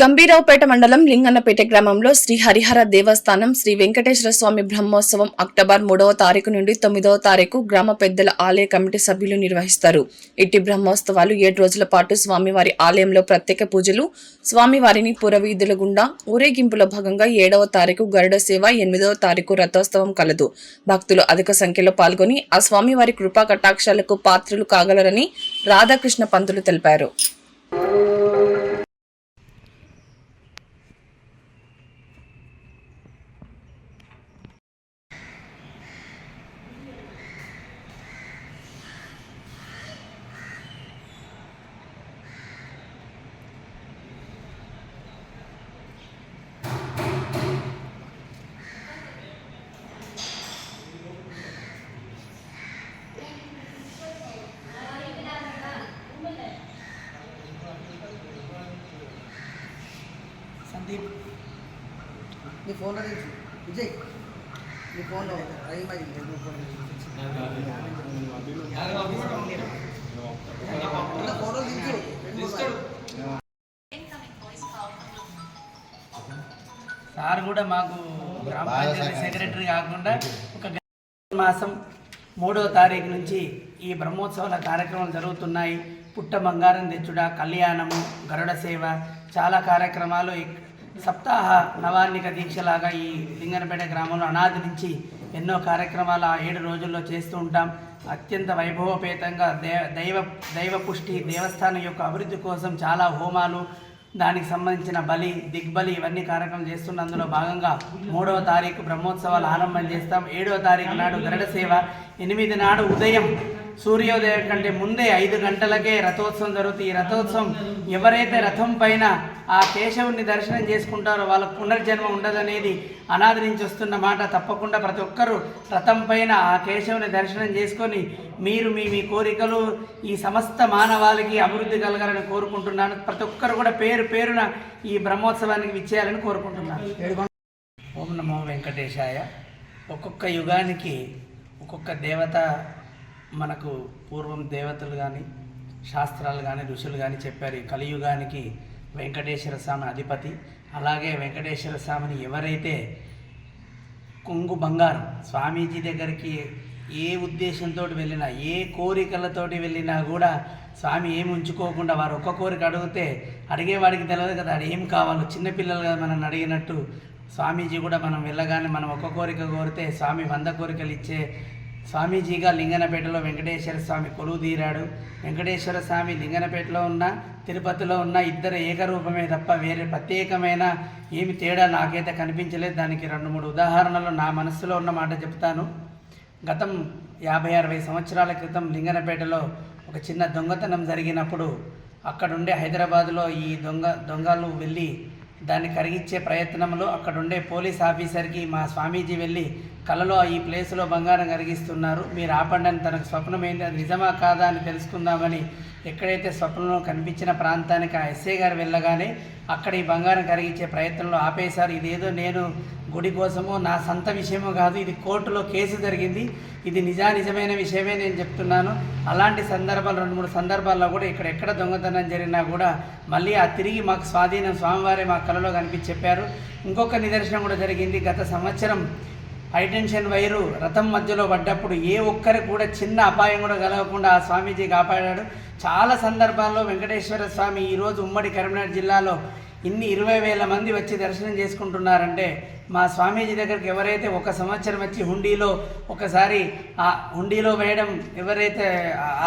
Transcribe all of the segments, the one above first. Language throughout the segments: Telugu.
గంభీరావుపేట మండలం లింగన్నపేట గ్రామంలో శ్రీ హరిహర దేవస్థానం శ్రీ వెంకటేశ్వర స్వామి బ్రహ్మోత్సవం అక్టోబర్ మూడవ తారీఖు నుండి తొమ్మిదవ తారీఖు గ్రామ పెద్దల ఆలయ కమిటీ సభ్యులు నిర్వహిస్తారు. ఇట్టి బ్రహ్మోత్సవాలు ఏడు రోజుల పాటు స్వామివారి ఆలయంలో ప్రత్యేక పూజలు స్వామివారిని పురవీధుల గుండా ఊరేగింపులో భాగంగా ఏడవ తారీఖు గరుడ సేవ ఎనిమిదవ తారీఖు రథోత్సవం కలదు. భక్తులు అధిక సంఖ్యలో పాల్గొని ఆ స్వామివారి కృపా కటాక్షాలకు పాత్రలు కాగలరని రాధాకృష్ణ పంతులు తెలిపారు. నీ ఫోన్లో నుంచి విజయ్ నీ ఫోన్లో టైం అయింది నీ ఫోన్లో సార్ కూడా మాకు గ్రామ పంచాయతీ సెక్రటరీ కాకుండా ఒక మాసం మూడవ తారీఖు నుంచి ఈ బ్రహ్మోత్సవాల కార్యక్రమాలు జరుగుతున్నాయి. పుట్ట బంగారం తెచ్చుట కళ్యాణము గరుడ సేవ చాలా కార్యక్రమాలు సప్తాహ నవాన్నిక దీక్షలాగా ఈ లింగనపేట గ్రామంలో అనాది నుంచి ఎన్నో కార్యక్రమాలు ఆ ఏడు రోజుల్లో చేస్తూ ఉంటాం. అత్యంత వైభవపేతంగా దైవ దైవ పుష్టి దేవస్థానం యొక్క అభివృద్ధి కోసం చాలా హోమాలు దానికి సంబంధించిన బలి దిగ్బలి ఇవన్నీ కార్యక్రమం చేస్తున్న అందులో భాగంగా మూడవ తారీఖు బ్రహ్మోత్సవాలు ఆరంభం చేస్తాం. ఏడవ తారీఖు నాడు గరుడ సేవ ఎనిమిది నాడు ఉదయం సూర్యోదయం కంటే ముందే ఐదు గంటలకే రథోత్సవం జరుగుతుంది. ఈ రథోత్సవం ఎవరైతే రథం పైన ఆ కేశవుని దర్శనం చేసుకుంటారో వాళ్ళకు పునర్జన్మ ఉండదనేది అనాది నుంచి వస్తున్న మాట. తప్పకుండా ప్రతి ఒక్కరూ రథం పైన ఆ కేశవుని దర్శనం చేసుకొని మీరు మీ మీ కోరికలు ఈ సమస్త మానవాళికి అభివృద్ధి కలగాలని కోరుకుంటున్నాను. ప్రతి ఒక్కరు కూడా పేరు పేరున ఈ బ్రహ్మోత్సవానికి విచ్చేయాలని కోరుకుంటున్నాను. ఓం నమో వెంకటేశాయ. ఒక్కొక్క యుగానికి ఒక్కొక్క దేవత మనకు పూర్వం దేవతలు కానీ శాస్త్రాలు కానీ ఋషులు కానీ చెప్పారు. ఈ కలియుగానికి వెంకటేశ్వర స్వామి అధిపతి. అలాగే వెంకటేశ్వర స్వామిని ఎవరైతే కొంగు బంగారం స్వామీజీ దగ్గరికి ఏ ఉద్దేశంతో వెళ్ళినా ఏ కోరికలతోటి వెళ్ళినా కూడా స్వామి ఏమి ఉంచుకోకుండా వారు ఒక్క కోరిక అడిగితే అడిగేవాడికి తెలియదు కదా అది ఏం కావాలో? చిన్నపిల్లలు కదా మనం అడిగినట్టు స్వామీజీ కూడా మనం వెళ్ళగానే మనం ఒక్క కోరిక కోరితే స్వామి వంద కోరికలు ఇచ్చే స్వామీజీగా లింగనపేటలో వెంకటేశ్వర స్వామి కొలువు తీరాడు. వెంకటేశ్వర స్వామి లింగనపేటలో ఉన్న తిరుపతిలో ఉన్న ఇద్దరు ఏకరూపమే తప్ప వేరే ప్రత్యేకమైన ఏమి తేడా నాకైతే కనిపించలేదు. దానికి రెండు మూడు ఉదాహరణలు నా మనస్సులో ఉన్న మాట చెప్తాను. గతం యాభై అరవై సంవత్సరాల క్రితం లింగనపేటలో ఒక చిన్న దొంగతనం జరిగినప్పుడు అక్కడుండే హైదరాబాదులో ఈ దొంగ దొంగలు వెళ్ళి దాన్ని కరిగించే ప్రయత్నంలో అక్కడుండే పోలీస్ ఆఫీసర్కి మా స్వామీజీ వెళ్ళి కలలో ఈ ప్లేస్లో బంగారం కరిగిస్తున్నారు. మీరు ఆపండి అని తనకు స్వప్నం ఏంటి? అది నిజమా కాదా అని తెలుసుకుందామని ఎక్కడైతే స్వప్నంలో కనిపించిన ప్రాంతానికి ఆ ఎస్ఏ గారు వెళ్ళగానే అక్కడ ఈ బంగారం కరిగించే ప్రయత్నంలో ఆపేశారు. ఇదేదో నేను గుడి కోసమో నా సొంత విషయమో కాదు ఇది కోర్టులో కేసు జరిగింది. ఇది నిజా నిజమైన విషయమే నేను చెప్తున్నాను. అలాంటి సందర్భాలు రెండు మూడు సందర్భాల్లో కూడా ఇక్కడ ఎక్కడ దొంగతనం జరిగినా కూడా మళ్ళీ ఆ తిరిగి మాకు స్వాధీనం స్వామివారే మా కళలో కనిపించి చెప్పారు. ఇంకొక నిదర్శనం కూడా జరిగింది. గత సంవత్సరం హైటెన్షన్ వైరు రథం మధ్యలో పడ్డప్పుడు ఏ ఒక్కరికి కూడా చిన్న అపాయం కూడా కలగకుండా ఆ స్వామీజీ కాపాడాడు. చాలా సందర్భాల్లో వెంకటేశ్వర స్వామి ఈరోజు ఉమ్మడి కరీంనగర్ జిల్లాలో ఇన్ని ఇరవై వేల మంది వచ్చి దర్శనం చేసుకుంటున్నారంటే మా స్వామీజీ దగ్గరికి ఎవరైతే ఒక సంవత్సరం వచ్చి హుండీలో ఒకసారి ఆ హుండీలో వేయడం ఎవరైతే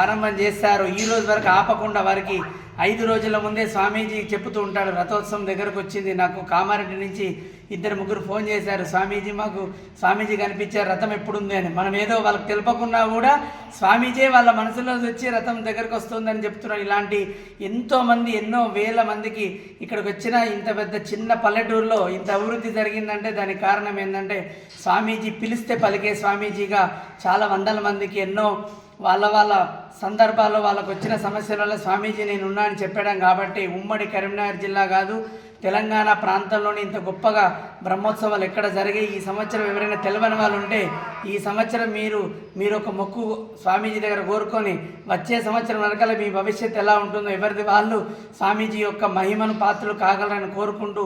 ఆరంభం చేస్తారో ఈ రోజు వరకు ఆపకుండా వారికి ఐదు రోజుల ముందే స్వామీజీ చెప్తూ ఉంటాడు రథోత్సవం దగ్గరకు వచ్చింది. నాకు కామారెడ్డి నుంచి ఇద్దరు ముగ్గురు ఫోన్ చేశారు. స్వామీజీ మాకు స్వామీజీ కనిపించారు. రథం ఎప్పుడుంది అని. మనం ఏదో వాళ్ళకి తెలియకున్నా కూడా స్వామీజీ వాళ్ళ మనసులో వచ్చి రథం దగ్గరకు వస్తుందని చెప్తున్నారు. ఇలాంటి ఎంతోమంది ఎన్నో వేల మందికి ఇక్కడికి వచ్చిన ఇంత పెద్ద చిన్న పల్లెటూరులో ఇంత అభివృద్ధి జరిగిందంటే దానికి కారణం ఏంటంటే స్వామీజీ పిలిస్తే పలికే స్వామీజీగా చాలా వందల మందికి ఎన్నో వాళ్ళ వాళ్ళ సందర్భాల్లో వాళ్ళకు వచ్చిన సమస్యల వల్ల స్వామీజీ నేను ఉన్నా అని చెప్పడం కాబట్టి ఉమ్మడి కరీంనగర్ జిల్లా కాదు తెలంగాణ ప్రాంతంలోని ఇంత గొప్పగా బ్రహ్మోత్సవాలు ఎక్కడ జరిగాయి? ఈ సంవత్సరం ఎవరైనా తెలియని వాళ్ళు ఉంటే ఈ సంవత్సరం మీరు మీరు ఒక మొక్కు స్వామీజీ దగ్గర కోరుకొని వచ్చే సంవత్సరం వెనకాల మీ భవిష్యత్తు ఎలా ఉంటుందో ఎవరిది వాళ్ళు స్వామీజీ యొక్క మహిమను పాత్రలు కాగలరని కోరుకుంటూ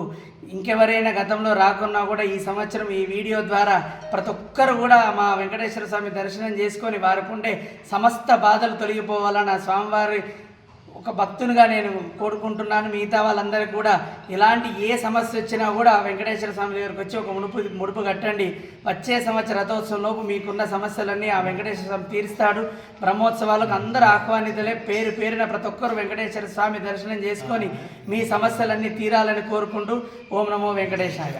ఇంకెవరైనా గతంలో రాకున్నా కూడా ఈ సంవత్సరం ఈ వీడియో ద్వారా ప్రతి ఒక్కరు కూడా మా వెంకటేశ్వర స్వామి దర్శనం చేసుకొని వారికి ఉండే సమస్త బాధలు తొలగిపోవాలని ఆ స్వామివారి ఒక భక్తునిగా నేను కోరుకుంటున్నాను. మిగతా వాళ్ళందరికీ కూడా ఇలాంటి ఏ సమస్య వచ్చినా కూడా వెంకటేశ్వర స్వామి దగ్గరికి వచ్చి ఒక ముడుపు ముడుపు కట్టండి. వచ్చే సంవత్సర రథోత్సవంలోపు మీకున్న సమస్యలన్నీ ఆ వెంకటేశ్వర స్వామి తీరుస్తాడు. బ్రహ్మోత్సవాలకు అందరూ ఆహ్వానితులే. పేరు పేరున ప్రతి ఒక్కరు వెంకటేశ్వర స్వామి దర్శనం చేసుకొని మీ సమస్యలన్నీ తీరాలని కోరుకుంటూ ఓం నమో వెంకటేశాయ.